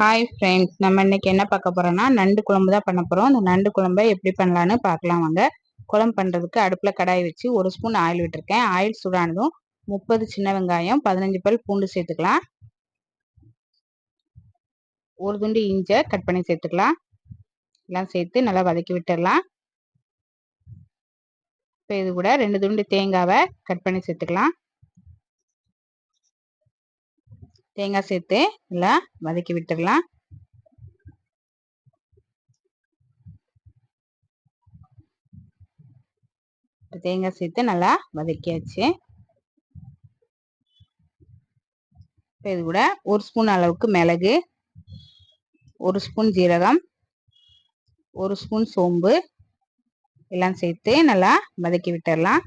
Hi friends நம்ம இன்னைக்கு என்ன பார்க்க போறோம்னா நண்டு குழம்பு தான் பண்ண போறோம். அந்த நண்டு குழம்பை எப்படி பண்ணலான்னு பார்க்கலாம் வாங்க. குழம்பு பண்ணுறதுக்கு அடுப்பில் கடாய் வச்சு ஒரு ஸ்பூன் ஆயில் விட்டுருக்கேன். ஆயில் சூடானதும் முப்பது சின்ன வெங்காயம் பதினஞ்சு பல் பூண்டு சேர்த்துக்கலாம். ஒரு துண்டு இஞ்சை கட் பண்ணி சேர்த்துக்கலாம். எல்லாம் சேர்த்து நல்லா வதக்கி விட்டுடலாம். இப்போ இது கூட ரெண்டு துண்டு தேங்காவை கட் பண்ணி சேர்த்துக்கலாம். தேங்காய் சேர்த்து நல்லா வதக்கி விட்டுடலாம். தேங்காய் சேர்த்து நல்லா வதக்கியாச்சு. இப்போ இது கூட ஒரு ஸ்பூன் அளவுக்கு மிளகு ஒரு ஸ்பூன் ஜீரகம் ஒரு ஸ்பூன் சோம்பு எல்லாம் சேர்த்து நல்லா வதக்கி விட்டுடலாம்.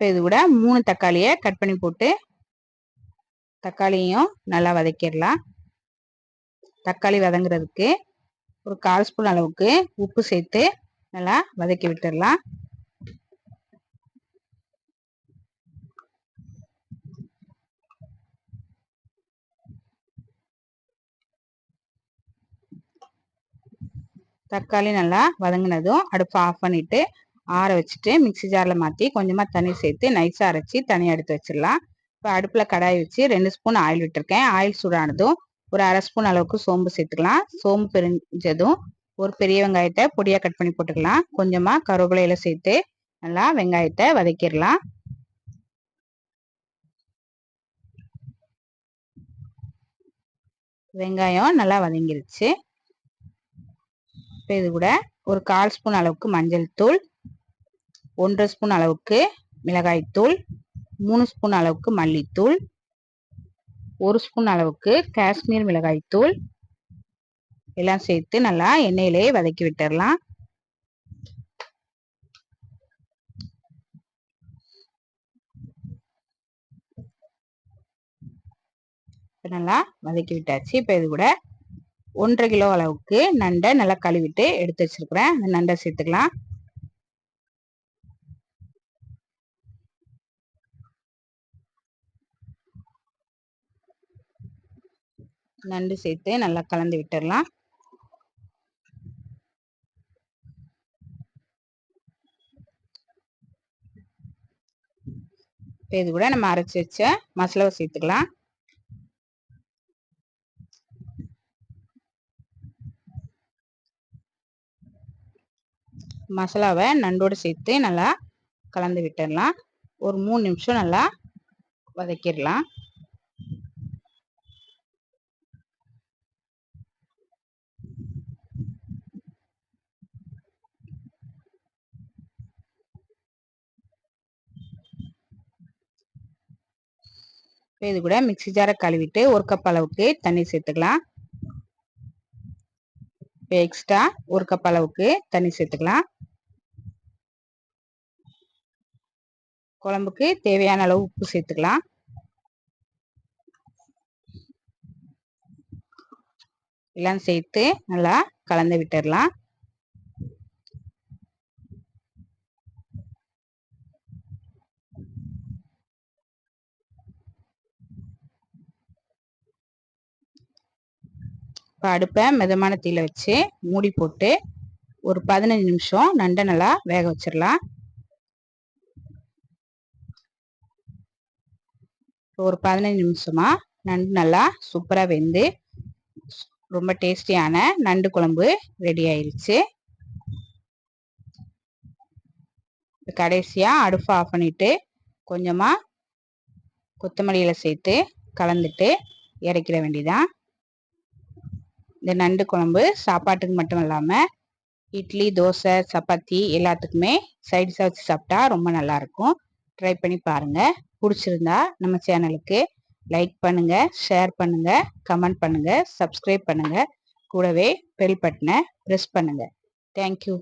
இப்போ இது கூட மூணு தக்காளியை கட் பண்ணி போட்டு தக்காளியும் நல்லா வதக்கிடலாம். தக்காளி வதங்குறதுக்கு ஒரு கால் ஸ்பூன் அளவுக்கு உப்பு சேர்த்து நல்லா வதக்கி விட்டுடலாம். தக்காளி நல்லா வதங்கினதும் அடுப்பு ஆஃப் பண்ணிட்டு ஆற வச்சுட்டு மிக்சி ஜாரில் மாற்றி கொஞ்சமாக தண்ணி சேர்த்து நைஸாக அரைச்சி தனியாக எடுத்து வச்சிடலாம். இப்போ அடுப்பில் கடாய் வச்சு ரெண்டு ஸ்பூன் ஆயில் விட்டுருக்கேன். ஆயில் சூடானதும் ஒரு அரை ஸ்பூன் அளவுக்கு சோம்பு சேர்த்துக்கலாம். சோம்பு பிரிஞ்சதும் ஒரு பெரிய வெங்காயத்தை பொடியாக கட் பண்ணி போட்டுக்கலாம். கொஞ்சமாக கருவேப்பிலையில சேர்த்து நல்லா வெங்காயத்தை வதக்கிடலாம். வெங்காயம் நல்லா வதங்கிருச்சு. இப்போ இது கூட ஒரு கால் ஸ்பூன் அளவுக்கு மஞ்சள் தூள் ஒன்றரை ஸ்பூன் அளவுக்கு மிளகாய்த்தூள் மூணு ஸ்பூன் அளவுக்கு மல்லித்தூள் ஒரு ஸ்பூன் அளவுக்கு காஷ்மீர் மிளகாய்த்தூள் எல்லாம் சேர்த்து நல்லா எண்ணெயிலே வதக்கி விட்டுடலாம் நல்லா வதக்கி விட்டாச்சு. இப்போ இது கூட ஒன்றரை கிலோ அளவுக்கு நண்டை நல்லா கழுவிட்டு எடுத்து வச்சிருக்கிறேன். அந்த நண்டை சேர்த்துக்கலாம். நண்டு சேர்த்து நல்லா கலந்து விட்டுடலாம் இது கூட நம்ம அரைச்சி வச்ச மசாலாவை சேர்த்துக்கலாம். மசாலாவை நண்டோடு சேர்த்து நல்லா கலந்து விட்டுடலாம் ஒரு மூணு நிமிஷம் நல்லா வதக்கிடலாம். இது கூட மிக்சி ஜாரை கழுவிட்டு ஒரு கப் அளவுக்கு தண்ணி சேர்த்துக்கலாம். இப்போ எக்ஸ்ட்ரா ஒரு கப் அளவுக்கு தண்ணி சேர்த்துக்கலாம். குழம்புக்கு தேவையான அளவு உப்பு சேர்த்துக்கலாம். எல்லாம் சேர்த்து நல்லா கலந்து விட்டுடலாம் இப்போ அடுப்பை மிதமான தீயில வச்சு மூடி போட்டு ஒரு பதினஞ்சு நிமிஷம் நண்டை நல்லா வேக வச்சிடலாம். ஒரு பதினஞ்சு நிமிஷமா நண்டு நல்லா சூப்பராக வெந்து ரொம்ப டேஸ்டியான நண்டு குழம்பு ரெடி ஆயிடுச்சு கடைசியாக அடுப்பை ஆஃப் பண்ணிட்டு கொஞ்சமாக கொத்தமல்லியில் சேர்த்து கலந்துட்டு இறக்கிட வேண்டியதான் இந்த நண்டு குழம்பு சாப்பாட்டுக்கு மட்டும் இல்லாமல் இட்லி தோசை சப்பாத்தி எல்லாத்துக்குமே சைட்ஸாக வச்சு சாப்பிட்டா ரொம்ப நல்லாயிருக்கும் ட்ரை பண்ணி பாருங்கள் பிடிச்சிருந்தா நம்ம சேனலுக்கு லைக் பண்ணுங்கள் ஷேர் பண்ணுங்கள் கமெண்ட் பண்ணுங்கள் சப்ஸ்கிரைப் பண்ணுங்கள் கூடவே பெல் பட்டனை ப்ரெஸ் பண்ணுங்கள் தேங்க்யூ